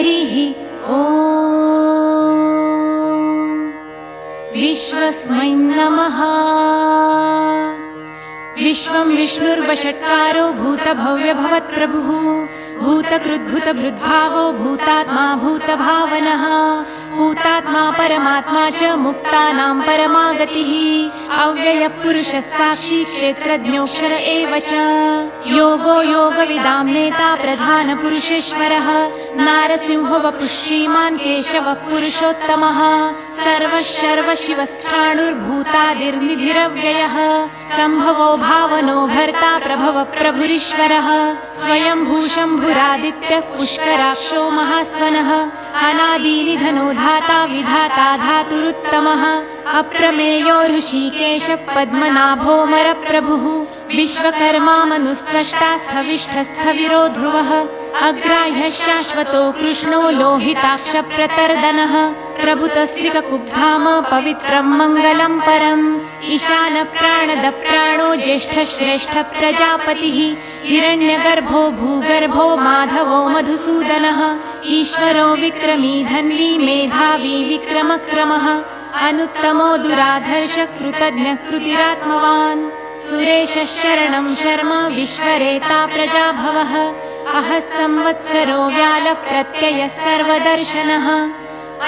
हरिः विश्वस्मै नमः। विश्वं विष्णुर्वषट्कारो भूतभव्यभवत्प्रभुः। भूतकृद्भुतभृद्भावो भूतात्मा भूतभावनः। भूतात्मा परमात्मा च मुक्तानां परमागतिः अव्ययपुरुषः साक्षी क्षेत्रज्ञोऽक्षर एव च। योगो योगविदां नेता प्रधानपुरुषेश्वरः। नारसिंहो वपुः श्रीमान् केशवः पुरुषोत्तमः सर्वशर्वशिवस्थाणुर्भूतादिर्निधिरव्ययः। सम्भवो भावनो भर्ता प्रभव प्रभुरीश्वरः। स्वयं भूशम्भुरादित्यः पुष्कराक्षो महास्वनः। अनादिनिधनो धाता विधाता धातुरुत्तमः अप्रमेयो ऋषिकेश पद्मनाभोमरप्रभुः विश्वकर्मा मनुस्त्वष्टा स्थविष्ठस्थविरो ध्रुवः अग्राह्यः शाश्वतो कृष्णो लोहिताक्षप्रतर्दनः प्रभुतस्त्रिककुब्धाम पवित्रं मङ्गलं परम् ईशानप्राणदप्राणो ज्येष्ठश्रेष्ठ प्रजापतिः हिरण्यगर्भो भूगर्भो माधवो मधुसूदनः ईश्वरो विक्रमी धन्वी मेधावी विक्रमक्रमः अनुत्तमो दुराधर्ष कृतज्ञ कृतिरात्मवान् सुरेशः शरणं शर्म विश्वरेता प्रजाभवः। अहः संवत्सरो व्यालप्रत्ययः सर्वदर्शनः।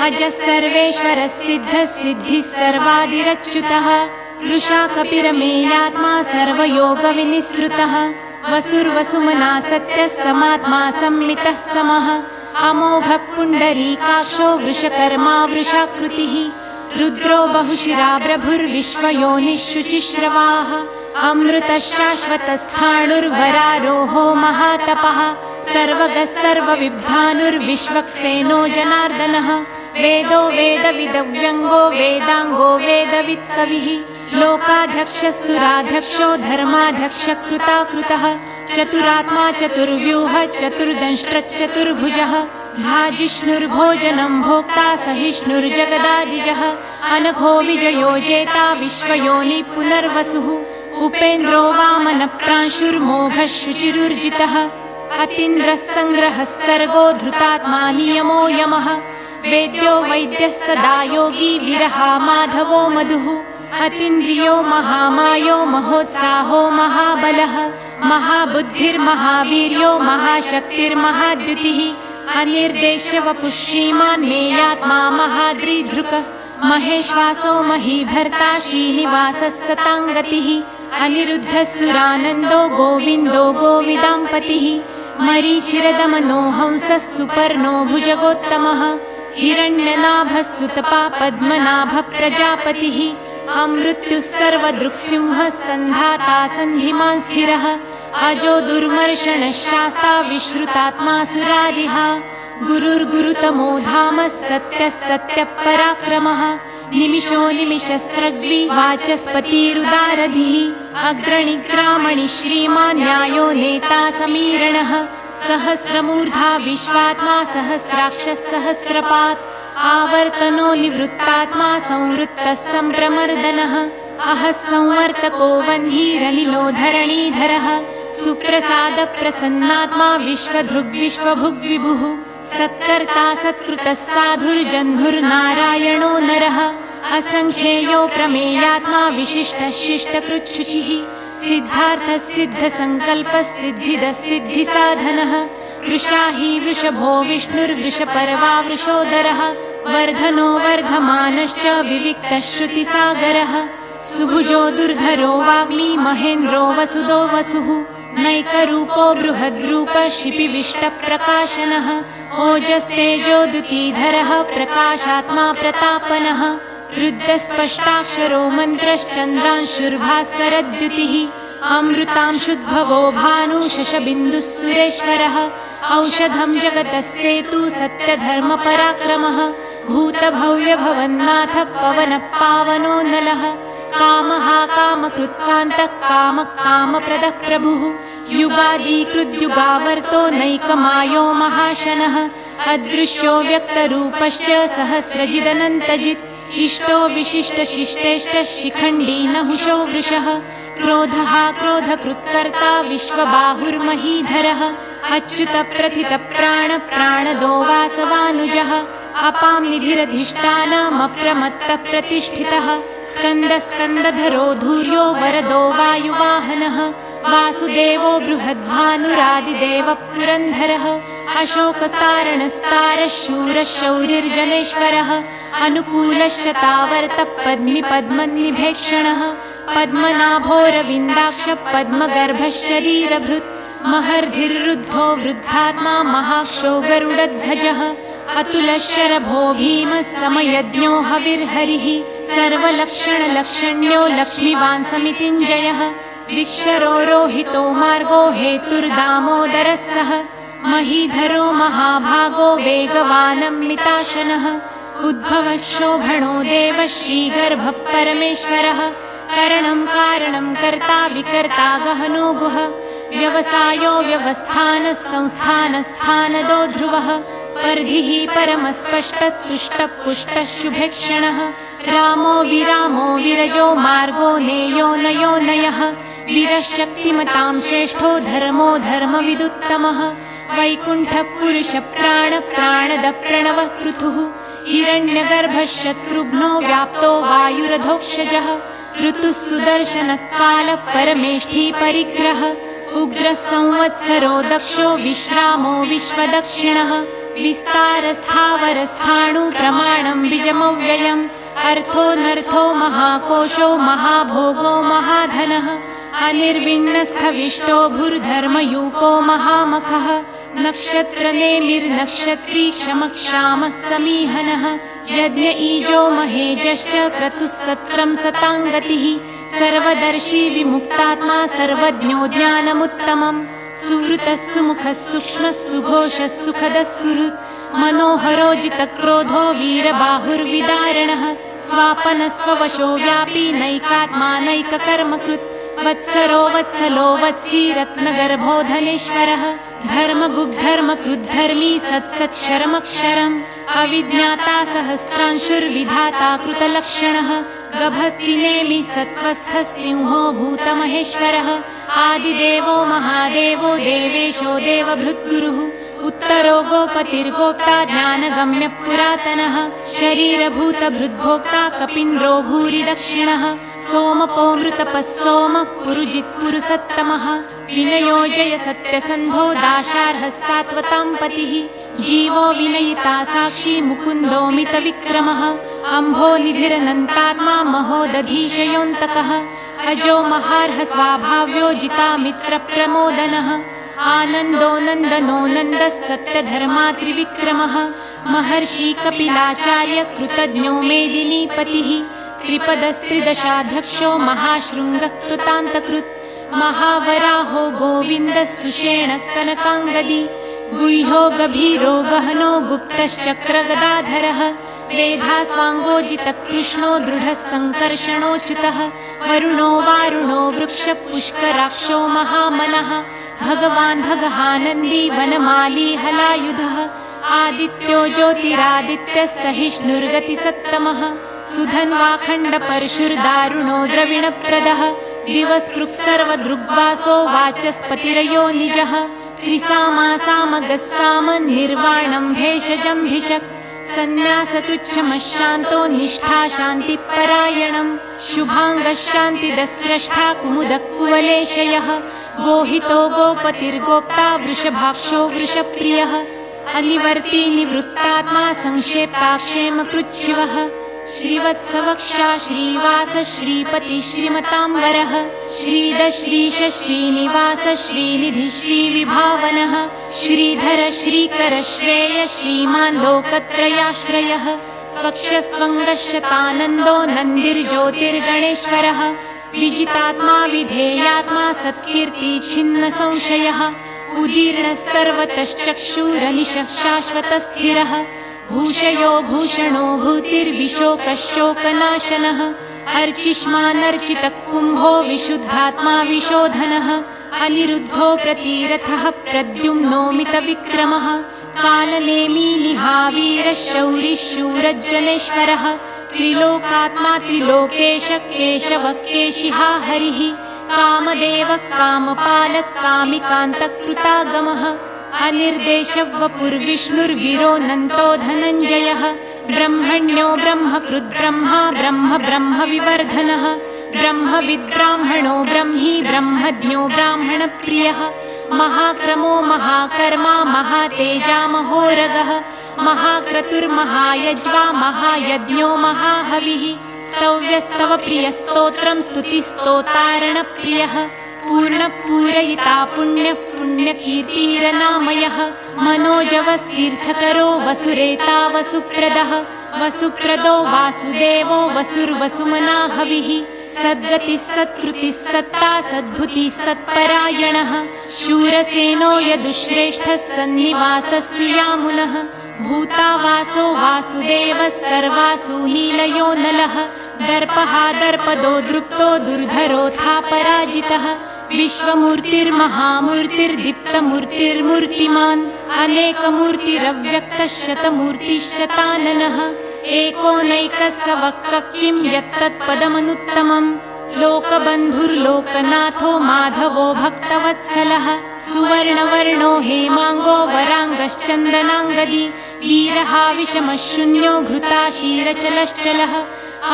अजः सर्वेश्वरः सिद्धः सिद्धिः सर्वादिरच्युतः। वृषा कपिरमेयात्मा सर्वयोगविनिसृतः। वसुर्वसुमना सत्यः समात्मा संमितः समः। अमोघः पुण्डरीकाक्षो वृषकर्मा वृषाकृतिः रुद्रो बहुशिरा प्रभुर्विश्वयोनिशुचिश्रवाः अमृतशाश्वतस्थाणुर्वरारोहो महातपः सर्वगः सर्वविद्धानुर्विश्वक्सेनो जनार्दनः वेदो वेदविदव्यङ्गो वेदाङ्गो वेदवित्कविः लोकाध्यक्षः सुराध्यक्षो धर्माध्यक्ष कृताकृतः चतुरात्मा चतुर्व्यूह चतुर्दंष्ट्रचतुर्भुजः भ्राजिष्णुर्भोजनं भोक्ता सहिष्णुर्जगदादिजः अनघो विजयो जेता विश्वयोनि पुनर्वसुः। उपेन्द्रो वामनप्रांशुर्मोघः शुचिरुर्जितः अतीन्द्रः सङ्ग्रहः सर्गो धृतात्मा नियमो यमः। वेद्यो वैद्यः सदा योगी विरहा माधवो मधुः। अतीन्द्रियो महामायो महोत्साहो महाबलः। महाबुद्धिर्महावीर्यो महाशक्तिर्महाद्युतिः श्रीमान् मेयात्मा महाद्रिधृकः महेश्वासो महीभर्ता श्रीनिवासः सताङ्गतिः अनिरुद्धः सुरानन्दो गोविन्दो गोविदाम्पतिः। मरीचिरदमनो हंसः सुपर्णो भुजगोत्तमः हिरण्यनाभः सुतपा पद्मनाभः प्रजापतिः अमृत्युः सर्वदृक्सिंहः सन्धाता सन्धिमान् स्थिरः अजो दुर्मर्षणः शास्ता विश्रुतात्मा सुरारिः गुरुर्गुरुतमो धामः सत्यः सत्यः पराक्रमः। निमिषो निमिषस्रग्वि वाचस्पतिरुदारधिः। अग्रणिग्रामणि श्रीमान् न्यायो नेता समीरणः। सहस्रमूर्धा विश्वात्मा सहस्राक्षः सहस्रपात्। आवर्तनो निवृत्तात्मा संवृत्तः सम्प्रमर्दनः अहः संवर्तको वह्निरलिलो धरणीधरः सुप्रसादप्रसन्नात्मा विश्वधृग्विश्वभुग्विभुः। सत्कर्ता सत्कृतः साधुर्जह्नुर्नारायणो नरः। असङ्ख्येयो प्रमेयात्मा विशिष्टः शिष्टकृच्छुचिः। सिद्धार्थः सिद्धसङ्कल्पः सिद्धिदः सिद्धिसाधनः। वृषा हि वृषभो विष्णुर्वृषपर्वा वृषोदरः वर्धनो वर्धमानश्च विविक्तः श्रुतिसागरः। सुभुजो दुर्धरो वाग्मी महेन्द्रो वसुदो वसुः नैकरूपो बृहद्रूप शिपिविष्टप्रकाशनः ओजस्तेजोदुतीधरः प्रकाशात्मा प्रतापनः रुद्धस्पष्टाक्षरो मन्त्रश्चन्द्रांशुर्भास्करद्युतिः अमृतांशुद्भवो भानुशशबिन्दुः सुरेश्वरः औषधं जगतस्येतु सत्यधर्मपराक्रमः भूतभव्यभवन्नाथ पवनः पावनो नलः कामः कामकृत्कान्तः कामः कामप्रदः प्रभुः युगादीकृद्युगावर्तो नैकमायो महाशनः अदृश्यो व्यक्तरूपश्च सहस्रजिदनन्तजित् इष्टो विशिष्टशिष्टेष्ट शिखण्डी नहुषो वृषः क्रोधः क्रोधकृत्कर्ता विश्वबाहुर्महीधरः अच्युतप्रथितप्राण प्राणदो वासवानुजः अपां निधिरधिष्ठानमप्रमत्तप्रतिष्ठितः स्कन्दस्कन्दधरो धूर्यो वरदो वायुवाहनः। वासुदेवो बृहद्भानुरादिदेव पुरन्धरः। अशोकस्तारणस्तारः शूरः शौरिर्जनेश्वरः अनुकूलश्च तावर्तः पद्मि पद्मनाभोरविन्दाक्ष पद्मगर्भशरीरभृत् महर्धिर्रुद्धो वृद्धात्मा महाक्षो गरुडध्वजः अतुलशरभो भीमः समयज्ञो हविर्हरिः सर्वलक्षणलक्षण्यो लक्ष्मीवान् समितिञ्जयः विक्षरोहितो मार्गो हेतुर्दामोदरः सः महीधरो महाभागो वेगवानमिताशनः उद्भवक्षोभणो देवः श्रीगर्भः परमेश्वरः। करणं कारणं कर्ता विकर्ता गहनो गुह। व्यवसायो संस्थानस्थानदो ध्रुवः। पर्धिः परमस्पष्टतुष्टपुष्टः शुभेक्षणः रामो विरामो विरजो मार्गो नेयो नयो नयः। वीरशक्तिमतां श्रेष्ठो धर्मो धर्मविदुत्तमः। वैकुण्ठपुरुषप्राणप्राणदप्रणवः पृथुः हिरण्यगर्भशत्रुघ्नो व्याप्तो वायुरधोक्षजः। ऋतुः सुदर्शनकालपरमेष्ठी परिग्रह उग्रसंवत्सरो दक्षो विश्रामो विश्वदक्षिणः। विस्तारस्थावरस्थाणु प्रमाणम् बीजमव्ययम् अर्थोऽनर्थो महाकोशो महाभोगो महाधनः अनिर्विण्णस्थविष्टो भूर्धर्मयूपो महामखः नक्षत्रनेमिर्नक्षत्री क्षमक्षामः समीहनः यज्ञ ईजो महेजश्च क्रतुः सत्रम् सताङ्गतिः सर्वदर्शी विमुक्तात्मा सर्वज्ञो ज्ञानमुत्तमम् सुहृतः सुमुखः सूक्ष्मः सुघोषः सुखदः सुहृत् मनोहरोजितक्रोधो वीरबाहुर्विदारणः स्वापनस्ववशो व्यापी नैकात्मा वत्सरो वत्सलो वत्सी रत्नगर्भो धनेश्वरः धर्मगुग्धर्मकृद्धर्मी सत्सत्क्षरमक्षरम् अविज्ञाता सहस्रांशुर्विधाता कृतलक्षणः गभस्तिनेमि सत्त्वस्थः सिंहो भूतमहेश्वरः आदिदेवो महादेवो देवेशो देवभृद्गुरुः उत्तरो गोपतिर्गोप्ता ज्ञानगम्य पुरातनः शरीरभूतभृद्भोक्ता कपीन्द्रो भूरि दक्षिणः सोमपोमृतपः सोमः पुरुजित्पुरुसत्तमः विनयोजय सत्यसन्धो दाशार्हः सात्वतां पतिः जीवो विनयिता साक्षी मुकुन्दोमितविक्रमः अम्भोनिधिरनन्तात्मा महोदधीशयोऽन्तकः अजो महार्ह स्वाभाव्यो जिता मित्रप्रमोदनः आनन्दो नन्दनो नन्दः सत्यधर्मा त्रिविक्रमः महर्षि कपिलाचार्य कृतज्ञो मेदिनीपतिः। त्रिपदस्त्रिदशाध्यक्षो महाशृङ्गः कृतान्तकृत् महावराहो गोविन्दः सुषेण कनकाङ्गदी। गुह्यो गभीरो गहनो गुप्तश्चक्रगदाधरः वेधास्वाङ्गोजितकृष्णो दृढः सङ्कर्षणोच्युतः वरुणो वारुणो वृक्षपुष्कराक्षो महामनः भगवान् भगहानन्दी वनमाली हलायुधः आदित्यो ज्योतिरादित्यः सहिष्णुर्गतिसत्तमः सुधन्वाखण्ड परशुर्दारुणो द्रविणप्रदः दिवस्पृक् सर्वदृग्वासो वाचस्पतिरयो निजः त्रिसामासामगस्साम निर्वाणम् भेषजम्भिषक् सन्न्यासकृच्छमशान्तो निष्ठा शान्तिपरायणम् शुभाङ्गः शान्तिदस्रष्टा कुमुदकुवलेशयः गोहितो गोपतिर्गोप्ता वृषभाक्षो वृषप्रियः। अनिवर्ती निवृत्तात्मा संक्षेपाक्षेमकृच्छिवः श्रीवत्सवक्षा श्रीवास श्रीपति श्रीमताम्बरः श्रीद श्रीश श्रीनिवास श्रीनिधि श्रीविभावनः श्रीधर श्रीकर श्रेय श्रीमान् लोकत्रयाश्रयः स्वक्षस्वङ्गशतानन्दो नन्दिर्ज्योतिर्गणेश्वरः विजितात्मा विधेयात्मा सत्कीर्ति छिन्न संशयः उदीर्णः सर्वतश्चक्षुरनिशः शाश्वतस्थिरः भूषयो भूषणो भूतिर्विशोकशोकनाशनः अर्चिष्मानर्चितः कुम्भो विशुद्धात्मा विशोधनः अनिरुद्धो प्रतिरथः प्रद्युम्नोमितविक्रमः कालनेमीनिहावीरशौरिशूरज्जनेश्वरः त्रिलोकात्मा त्रिलोकेश केशव केशिहा हरिः कामदेव कामपालः कामिकान्तकृतागमः अनिर्देशवपुर्विष्णुर्विरोनन्तो धनञ्जयः। ब्रह्मण्यो ब्रह्मकृद्ब्रह्मा ब्रह्म ब्रह्मविवर्धनः ब्रह्मविद्ब्राह्मणो ब्रह्मी ब्रह्मज्ञो ब्राह्मणप्रियः। महाक्रमो महाकर्मा महातेजामहोरगः महाक्रतुर्महायज्वा महायज्ञो महाहविः। स्तव्यस्तव प्रियस्तोत्रं स्तुतिस्तोतारणप्रियः पूर्णपूरयिता पुण्यः पुण्यकीर्तिरनामयः मनोजवस्तीर्थकरो वसुरेता वसुप्रदः वसुप्रदो वासुदेवो वसुर्वसुमना हविः सद्भुतिः सत्परायणः। शूरसेनो यदुश्रेष्ठः सन्निवासः सुयामुनः भूतावासो वासुदेवः सर्वासु नीलयो नलः। दर्पहा दर्पदो दृप्तो दुर्धरोथा पराजितः विश्वमूर्तिर्महामूर्तिर्दीप्तमूर्तिर्मूर्तिमान् अनेकमूर्तिरव्यक्तः शतमूर्तिश्शताननः एकोनैकः स वक् किं यत्तत्पदमनुत्तमम्। लोकबन्धुर्लोकनाथो माधवो भक्तवत्सलः सुवर्णवर्णो हेमाङ्गो वराङ्गश्चन्दनाङ्गदी वीरहाविषमशून्यो घृताशीरचलश्चलः।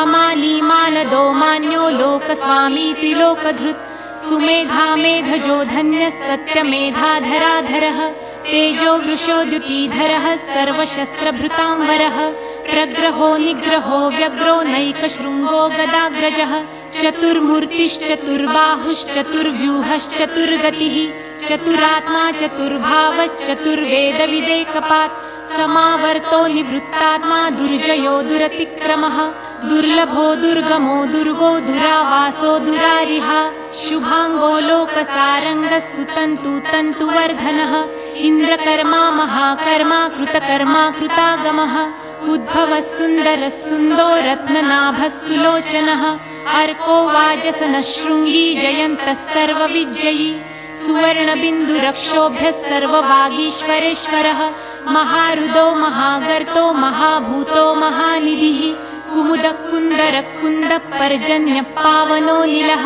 अमालीमालदो मान्यो लोकस्वामीति लोकधृत् सुमेधा मेधजो धन्यः सत्यमेधाधराधरः तेजो वृषो द्युतीधरः सर्वशस्त्रभृताम्बरः प्रग्रहो निग्रहो व्यग्रो नैकशृङ्गो गदाग्रजः चतुर्मूर्तिश्चतुर्बाहुश्चतुर्व्यूहश्चतुर्गतिः चतुरात्मा चतुर्भावश्चतुर्वेदविदेकपात् समावर्तो निवृत्तात्मा दुर्जयो दुरतिक्रमः दुर्लभो दुर्गमो दुर्गो दुरावासो दुरारिहा शुभाङ्गो लोकसारङ्गः सुतन्तु तन्तुवर्धनः इन्द्रकर्मा महाकर्मा कृतकर्मा कृतागमः उद्भवः सुन्दरः सुन्दो रत्ननाभः सुलोचनः अर्को वाजसनः शृङ्गी जयन्तः सर्वविजयी सुवर्णबिन्दुरक्षोभ्यः सर्ववागीश्वरेश्वरः महारुदो महागर्तो महाभूतो महानिधिः कुमुदकुन्दरकुन्दपर्जन्यपावनो निलः।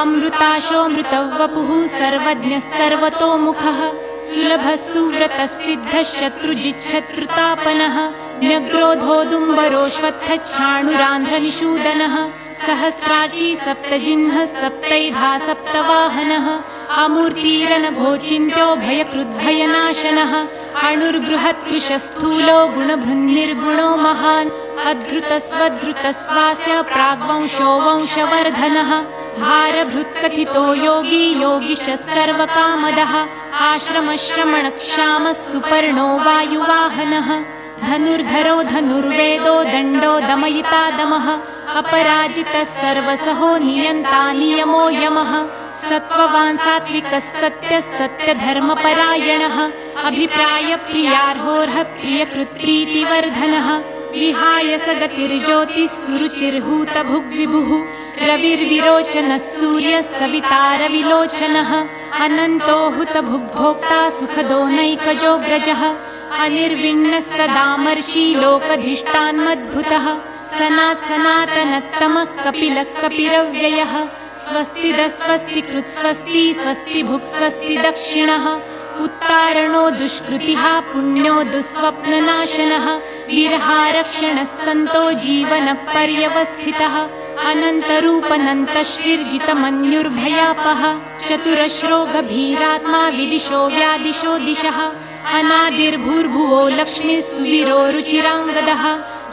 अमृताशोऽमृतवपुः सर्वज्ञः सर्वतोमुखः। सुलभः सुव्रतः सिद्धश्चत्रुजिच्छत्रुतापनः न्यग्रोधोदुम्बरोऽश्वत्थच्छाणुरान्ध्रनिषूदनः सहस्राची सप्तजिह्नः सप्तैधा सप्तवाहनः। अमूर्तिरनघोचिन्त्यो भयकृद्भयनाशनः अणुर्बृहत्कृशस्थूलो गुणभृन्निर्गुणो महान् अधृतस्वधृतस्वास्य प्राग्वंशो वंशवर्धनः भारभृत्कथितो योगी योगिशः सर्वकामदः आश्रमश्रमणक्षामः सुपर्णो वायुवाहनः धनुर्धरो धनुर्वेदो दण्डो दमयिता दमः अपराजितः सर्वसहो नियन्ता नियमो यमः सत्त्ववान् सात्विकः सत्यः सत्यधर्मपरायणः अभिप्रायप्रियार्होर्ह प्रियकृत्प्रीतिवर्धनः विहाय स गतिर्ज्योतिः सुरुचिर्हूतभुग्विभुः रविर्विरोचनः सूर्यः सवितारविलोचनः अनन्तो हुतभुग्भोक्ता सुखदो नैकजोग्रजः अनिर्विण्णः सदामर्षि लोकधिष्ठान्मद्भुतः सनात् सनातनत्तमः कपिलः कपिरव्ययः स्वस्ति दस्वस्ति कृत्स्वस्ति स्वस्ति भुक्स्वस्ति दक्षिणः उत्तारणो दुष्कृतिः पुण्यो दुःस्वप्ननाशनः विरहारक्षणः सन्तो जीवनपर्यवस्थितः अनन्तरूपनन्तश्रीर्जितमन्युर्भयापः चतुरश्रो गभीरात्मा विदिशो व्यादिशो दिशः अनादिर्भूर्भुवो लक्ष्मीः सुवीरो रुचिराङ्गदः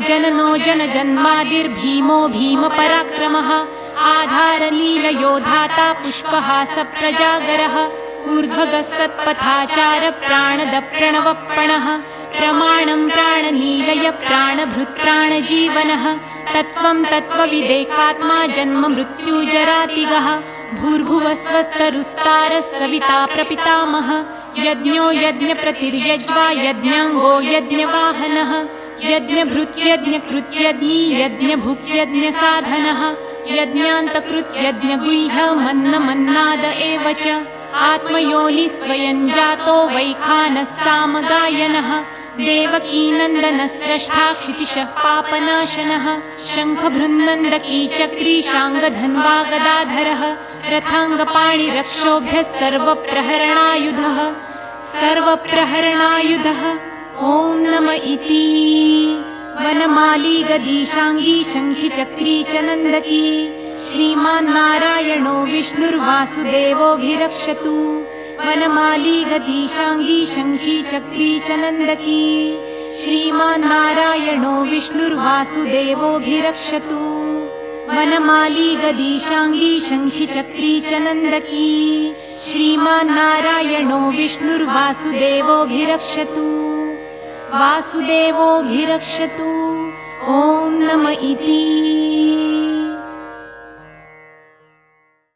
जननो जनजन्मादिर्भीमो भीमपराक्रमः आधारलीलयोधाता पुष्पहासप्रजागरः ऊर्ध्वगः सत्पथाचारप्राणदप्रणवप्रणः प्रमाणं प्राणनीलय प्राणभृत्प्राणजीवनः तत्त्वं तत्त्वविदेकात्मा जन्म मृत्युजरातिगः भूर्भुवस्वस्तरुस्तारः सविता प्रपितामह यज्ञो यज्ञप्रतिर्यज्वा यज्ञाङ्गो यज्ञवाहनः यज्ञभृत्यज्ञकृत्यज्ञी यज्ञभुक्यज्ञसाधनः यज्ञान्तकृत्यज्ञगुह्यमन्नमन्नाद एव च। आत्मयोनि स्वयं जातो वैखानः सामगायनः देवकीनन्दनस्रष्टा क्षितिशः पापनाशनः। शङ्खभृन्नन्दकी चक्रीशाङ्गधन्वा गदाधरः रथाङ्गपाणिरक्षोभ्यः सर्वप्रहरणायुधः। सर्वप्रहरणायुधः। ॐ नम इति वनमाली गदीशाङ्गी शङ्खि चक्री च नन्दकी। श्रीमान् नारायणो विष्णुर्वासुदेवोऽभिरक्षतु। वनमाली गदीशाङ्गी शङ्खी चक्री च नन्दकी। श्रीमान् नारायणो विष्णुर्वासुदेवोऽभिरक्षतु। वनमाली गदीशाङ्गी शङ्खि चक्री च नन्दकी। श्रीमान् नारायणो विष्णुर्वासुदेवोऽभिरक्षतु वासुदेवोऽभिरक्षतु। ॐ नम इति